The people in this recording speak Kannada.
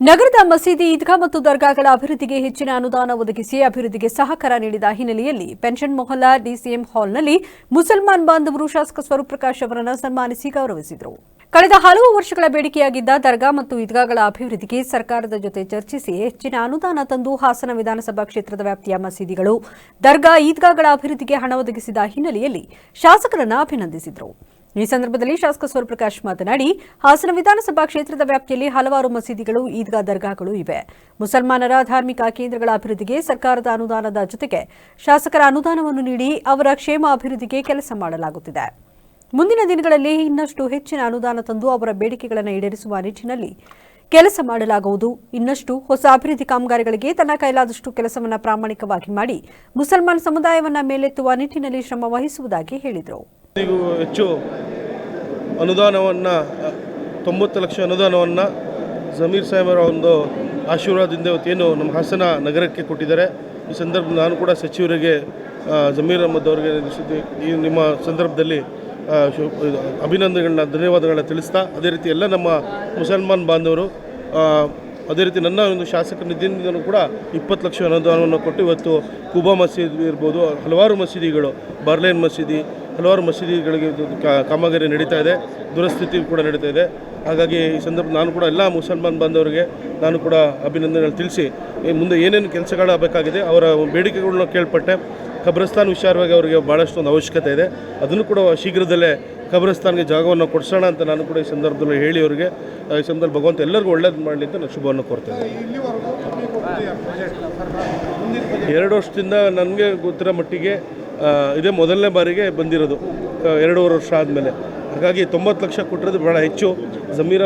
ನಗರದ ಮಸೀದಿ ಈದ್ಗಾ ಮತ್ತು ದರ್ಗಾಗಳ ಅಭಿವೃದ್ಧಿಗೆ ಹೆಚ್ಚಿನ ಅನುದಾನ ಒದಗಿಸಿ ಅಭಿವೃದ್ಧಿಗೆ ಸಹಕಾರ ನೀಡಿದ ಹಿನ್ನೆಲೆಯಲ್ಲಿ ಪೆನ್ಷನ್ ಮೊಹಲ್ಲಾ ಡಿಸಿಎಂ ಹಾಲ್ನಲ್ಲಿ ಮುಸಲ್ಮಾನ್ ಬಾಂಧವರು ಶಾಸಕ ಸ್ವರೂಪ್ ಪ್ರಕಾಶ್ ಅವರನ್ನು ಸನ್ಮಾನಿಸಿ ಗೌರವಿಸಿದರು. ಕಳೆದ ಹಲವು ವರ್ಷಗಳ ಬೇಡಿಕೆಯಾಗಿದ್ದ ದರ್ಗಾ ಮತ್ತು ಈದ್ಗಾಗಳ ಅಭಿವೃದ್ಧಿಗೆ ಸರ್ಕಾರದ ಜೊತೆ ಚರ್ಚಿಸಿ ಹೆಚ್ಚಿನ ಅನುದಾನ ತಂದು ಹಾಸನ ವಿಧಾನಸಭಾ ಕ್ಷೇತ್ರದ ವ್ಯಾಪ್ತಿಯ ಮಸೀದಿಗಳು ದರ್ಗಾ ಈದ್ಗಾಗಳ ಅಭಿವೃದ್ಧಿಗೆ ಹಣ ಒದಗಿಸಿದ ಹಿನ್ನೆಲೆಯಲ್ಲಿ ಶಾಸಕರನ್ನು ಅಭಿನಂದಿಸಿದರು. ಈ ಸಂದರ್ಭದಲ್ಲಿ ಶಾಸಕ ಸೂರ್ಯಪ್ರಕಾಶ್ ಮಾತನಾಡಿ, ಹಾಸನ ವಿಧಾನಸಭಾ ಕ್ಷೇತ್ರದ ವ್ಯಾಪ್ತಿಯಲ್ಲಿ ಹಲವಾರು ಮಸೀದಿಗಳು, ಈದ್ಗಾ ದರ್ಗಾಗಳು ಇವೆ. ಮುಸಲ್ಮಾನರ ಧಾರ್ಮಿಕ ಕೇಂದ್ರಗಳ ಅಭಿವೃದ್ಧಿಗೆ ಸರ್ಕಾರದ ಅನುದಾನದ ಜೊತೆಗೆ ಶಾಸಕರ ಅನುದಾನವನ್ನು ನೀಡಿ ಅವರ ಕ್ಷೇಮ ಅಭಿವೃದ್ಧಿಗೆ ಕೆಲಸ ಮಾಡಲಾಗುತ್ತಿದೆ. ಮುಂದಿನ ದಿನಗಳಲ್ಲಿ ಇನ್ನಷ್ಟು ಹೆಚ್ಚಿನ ಅನುದಾನ ತಂದು ಅವರ ಬೇಡಿಕೆಗಳನ್ನು ಈಡೇರಿಸುವ ನಿಟ್ಟಿನಲ್ಲಿ ಕೆಲಸ ಮಾಡಲಾಗುವುದು. ಇನ್ನಷ್ಟು ಹೊಸ ಅಭಿವೃದ್ಧಿ ಕಾಮಗಾರಿಗಳಿಗೆ ತನ್ನ ಕೈಲಾದಷ್ಟು ಕೆಲಸವನ್ನು ಪ್ರಾಮಾಣಿಕವಾಗಿ ಮಾಡಿ ಮುಸಲ್ಮಾನ್ ಸಮುದಾಯವನ್ನ ಮೇಲೆತ್ತುವ ನಿಟ್ಟಿನಲ್ಲಿ ಶ್ರಮ ವಹಿಸುವುದಾಗಿ ಹೇಳಿದರು. ಹೆಚ್ಚು ಅನುದಾನವನ್ನು, ತೊಂಬತ್ತು ಲಕ್ಷ ಅನುದಾನವನ್ನು ಜಮೀರ್ ಸಾಹೇಬರ ಒಂದು ಆಶೀರ್ವಾದದಿಂದ ಇವತ್ತೇನು ನಮ್ಮ ಹಾಸನ ನಗರಕ್ಕೆ ಕೊಟ್ಟಿದ್ದಾರೆ. ಈ ಸಂದರ್ಭ ನಾನು ಕೂಡ ಸಚಿವರಿಗೆ ಜಮೀರ್ ಅಹಮದ್ ಅವರಿಗೆ ಈ ನಿಮ್ಮ ಸಂದರ್ಭದಲ್ಲಿ ಅಭಿನಂದನೆಗಳನ್ನ, ಧನ್ಯವಾದಗಳನ್ನ ತಿಳಿಸ್ತಾ, ಅದೇ ರೀತಿ ಎಲ್ಲ ನಮ್ಮ ಮುಸಲ್ಮಾನ್ ಬಾಂಧವರು ಅದೇ ರೀತಿ ನನ್ನ ಒಂದು ಶಾಸಕ ನಿಧಿಯಿಂದಲೂ ಕೂಡ ಇಪ್ಪತ್ತು ಲಕ್ಷ ಅನುದಾನವನ್ನು ಕೊಟ್ಟು ಇವತ್ತು ಕುಬಾ ಮಸೀದಿ ಇರ್ಬೋದು, ಹಲವಾರು ಮಸೀದಿಗಳು, ಬರ್ಲೈನ್ ಮಸೀದಿ ಹಲವಾರು ಮಸೀದಿಗಳಿಗೆ ಕಾಮಗಾರಿ ನಡೀತಾ ಇದೆ, ದುರಸ್ಥಿತಿ ಕೂಡ ನಡೀತಾ ಇದೆ. ಹಾಗಾಗಿ ಈ ಸಂದರ್ಭ ನಾನು ಕೂಡ ಎಲ್ಲ ಮುಸಲ್ಮಾನ್ ಬಾಂಧವರಿಗೆ ನಾನು ಕೂಡ ಅಭಿನಂದನೆಗಳು ತಿಳಿಸಿ ಮುಂದೆ ಏನೇನು ಕೆಲಸಗಳಾಗಬೇಕಾಗಿದೆ ಅವರ ಬೇಡಿಕೆಗಳನ್ನ ಕೇಳ್ಪಟ್ಟೆ. ಕಬ್ರಸ್ತಾನ್ ವಿಚಾರವಾಗಿ ಅವರಿಗೆ ಭಾಳಷ್ಟು ಒಂದು ಅವಶ್ಯಕತೆ ಇದೆ. ಅದನ್ನು ಕೂಡ ಶೀಘ್ರದಲ್ಲೇ ಕಬ್ರಸ್ತಾನ್ಗೆ ಜಾಗವನ್ನು ಕೊಡಿಸೋಣ ಅಂತ ನಾನು ಕೂಡ ಈ ಸಂದರ್ಭದಲ್ಲಿ ಹೇಳಿ ಅವರಿಗೆ. ಈ ಸಂದರ್ಭ ಭಗವಂತ ಎಲ್ಲರಿಗೂ ಒಳ್ಳೇದು ಮಾಡಲಿ ಅಂತ ನಾನು ಶುಭವನ್ನು ಕೋರ್ತೇನೆ. ಎರಡು ವರ್ಷದಿಂದ ನನಗೆ ಗೊತ್ತಿರೋ ಮಟ್ಟಿಗೆ ಇದೇ ಮೊದಲನೇ ಬಾರಿಗೆ ಬಂದಿರೋದು ಎರಡೂವರೆ ವರ್ಷ ಆದಮೇಲೆ. ಹಾಗಾಗಿ ತೊಂಬತ್ತು ಲಕ್ಷ ಕೊಟ್ಟಿರೋದು ಭಾಳ ಹೆಚ್ಚು. ಜಮೀರ್